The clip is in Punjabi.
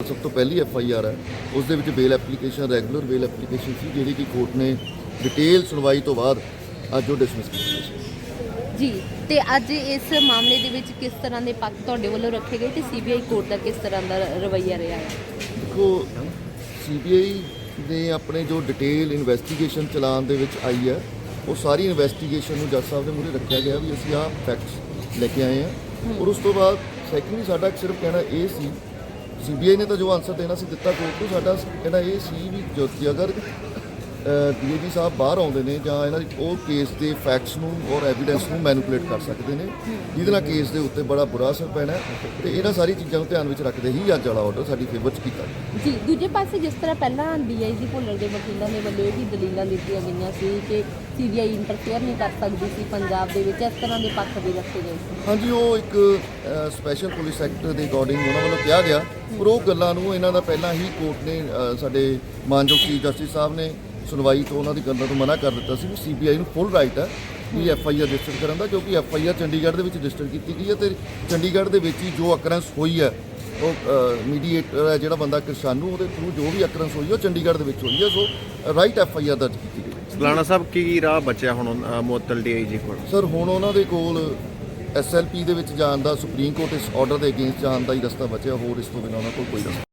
ਸਭ ਤੋਂ ਪਹਿਲੀ ਐਫ ਆਈ ਆਰ ਹੈ ਉਸ ਦੇ ਵਿੱਚ bail application regular bail application ਸੀ ਜਿਹੜੀ ਕਿ ਕੋਰਟ ਨੇ ਡਿਟੇਲ ਸੁਣਵਾਈ ਤੋਂ ਬਾਅਦ ਅੱਜ ਉਹ ਡਿਸਮਿਸ ਕੀਤੀ ਸੀ। ਜੀ ਤੇ ਅੱਜ ਇਸ ਮਾਮਲੇ ਦੇ ਵਿੱਚ ਕਿਸ ਤਰ੍ਹਾਂ ਦੇ ਪੱਖ ਤੁਹਾਡੇ ਵੱਲੋਂ ਰੱਖੇ ਗਏ ਤੇ ਸੀਬੀਆਈ ਕੋਰਟ ਦਾ ਕਿਸ ਤਰ੍ਹਾਂ ਦਾ ਰਵੱਈਆ ਰਿਹਾ ਹੈ? ਦੇਖੋ ਸੀਬੀਆਈ ਨੇ ਆਪਣੇ ਜੋ ਡਿਟੇਲ ਇਨਵੈਸਟੀਗੇਸ਼ਨ ਚਲਾਨ ਦੇ ਵਿੱਚ ਆਈ ਹੈ ਉਹ ਸਾਰੀ ਇਨਵੈਸਟੀਗੇਸ਼ਨ ਨੂੰ ਜੱਜ ਸਾਹਿਬ ਦੇ ਮੂਹਰੇ ਰੱਖਿਆ ਗਿਆ ਵੀ ਅਸੀਂ ਆਹ ਫੈਕਟਸ ਲੈ ਕੇ ਆਏ ਹਾਂ। ਔਰ ਉਸ ਤੋਂ ਬਾਅਦ ਸੈਕੰਡਲੀ ਸਾਡਾ ਸਿਰਫ ਕਹਿਣਾ ਇਹ ਸੀ ਸੀਬੀਆਈ ਨੇ ਤਾਂ ਜੋ ਆਨਸਰ ਦੇਣਾ ਸੀ ਦਿੱਤਾ ਕੋਰਟ ਨੂੰ। ਸਾਡਾ ਕਹਿਣਾ ਇਹ ਸੀ ਵੀ ਜੋ ਅਗਰ ਡੀਏਜੀ ਸਾਹਿਬ ਬਾਹਰ ਆਉਂਦੇ ਨੇ ਜਾਂ ਇਹਨਾਂ ਦੀ ਉਹ ਕੇਸ ਦੇ ਫੈਕਟਸ ਨੂੰ ਔਰ ਐਵੀਡੈਂਸ ਨੂੰ ਮੈਨੂਪੂਲੇਟ ਕਰ ਸਕਦੇ ਨੇ। ਜਿਹਦੇ ਨਾਲ ਕੇਸ ਦੇ ਉੱਤੇ ਬੜਾ ਬੁਰਾ ਅਸਰ ਪੈਣਾ ਤੇ ਇਹਨਾਂ ਸਾਰੀ ਚੀਜ਼ਾਂ ਨੂੰ ਧਿਆਨ ਵਿੱਚ ਰੱਖਦੇ ਹੀ ਅੱਜ ਵਾਲਾ ਆਰਡਰ ਸਾਡੀ ਫੇਵਰ 'ਚ ਕੀਤਾ ਜੀ ਦੂਜੇ ਪਾਸੇ ਜਿਸ ਤਰ੍ਹਾਂ ਪਹਿਲਾਂ ਡੀਆਈਜੀ ਭੁੱਲਰ ਦੇ ਵਕੀਲਾਂ ਦੇ ਵੱਲੋਂ ਇਹ ਵੀ ਦਲੀਲਾਂ ਦਿੱਤੀਆਂ ਗਈਆਂ ਸੀ ਕਿ ਸੀਬੀਆਈ ਇੰਟਰਫੇਅਰ ਨਹੀਂ ਕਰ ਸਕਦੀ ਸੀ ਪੰਜਾਬ ਦੇ ਵਿੱਚ ਇਸ ਤਰ੍ਹਾਂ ਦੇ ਪੱਖ ਵੀ ਰੱਖੇ ਗਏ ਸੀ। ਹਾਂਜੀ ਉਹ ਇੱਕ ਸਪੈਸ਼ਲ ਪੁਲਿਸ ਐਕਟ ਦੇ ਅਕੋਰਡਿੰਗ ਉਹਨਾਂ ਵੱਲੋਂ ਕਿਹਾ ਗਿਆ ਪਰ ਉਹ ਗੱਲਾਂ ਨੂੰ ਇਹਨਾਂ ਦਾ ਪਹਿਲਾਂ ਹੀ ਕੋਰਟ ਨੇ ਸਾਡੇ ਮਾਨਯੋਗ ਚੀਫ ਜਸਟਿਸ ਸਾਹਿਬ ਨੇ ਸੁਣਵਾਈ ਤੋਂ ਉਹਨਾਂ ਦੀ ਗੱਲਾਂ ਤੋਂ ਮਨਾ ਕਰ ਦਿੱਤਾ ਸੀ ਵੀ ਸੀਬੀਆਈ ਨੂੰ ਫੁੱਲ ਰਾਈਟ ਹੈ ਵੀ ਐਫ ਆਈ ਆਰ ਰਜਿਸਟਰ ਕਰਨ ਦਾ ਕਿਉਂਕਿ ਐਫ ਆਈ ਆਰ ਚੰਡੀਗੜ੍ਹ ਦੇ ਵਿੱਚ ਰਜਿਸਟਰ ਕੀਤੀ ਗਈ ਹੈ ਤੇ ਚੰਡੀਗੜ੍ਹ ਦੇ ਵਿੱਚ ਹੀ ਜੋ ਅਕਰੈਂਸ ਹੋਈ ਹੈ ਉਹ ਮੀਡੀਏਟਰ ਹੈ ਜਿਹੜਾ ਬੰਦਾ ਕਿਰਸ਼ਾਨੂ ਉਹਦੇ ਥਰੂ ਜੋ ਵੀ ਅਕਰੈਂਸ ਹੋਈ ਉਹ ਚੰਡੀਗੜ੍ਹ ਦੇ ਵਿੱਚ ਹੋਈ ਹੈ so right F I R ਦਰਜ ਕੀਤੀ ਗਈ ਸਲਾਣਾ ਸਾਹਿਬ ਕੀ ਰਾਹ ਬਚਿਆ ਹੁਣ ਮੁਅੱਤਲ ਡੀਆਈਜੀ ਕੋਲ? ਸਰ ਹੁਣ ਉਹਨਾਂ ਦੇ ਕੋਲ ਐਸਐਲਪੀ ਦੇ ਵਿੱਚ ਜਾਣ ਦਾ ਸੁਪਰੀਮ ਕੋਰਟ ਇਸ ਆਰਡਰ ਦੇ ਅਗੇਂਸਟ ਜਾਣ ਦਾ ਹੀ ਰਸਤਾ ਬਚਿਆ, ਹੋਰ ਇਸ ਤੋਂ ਬਿਨਾਂ ਉਹਨਾਂ ਕੋਲ ਕੋਈ ਰਸਤਾ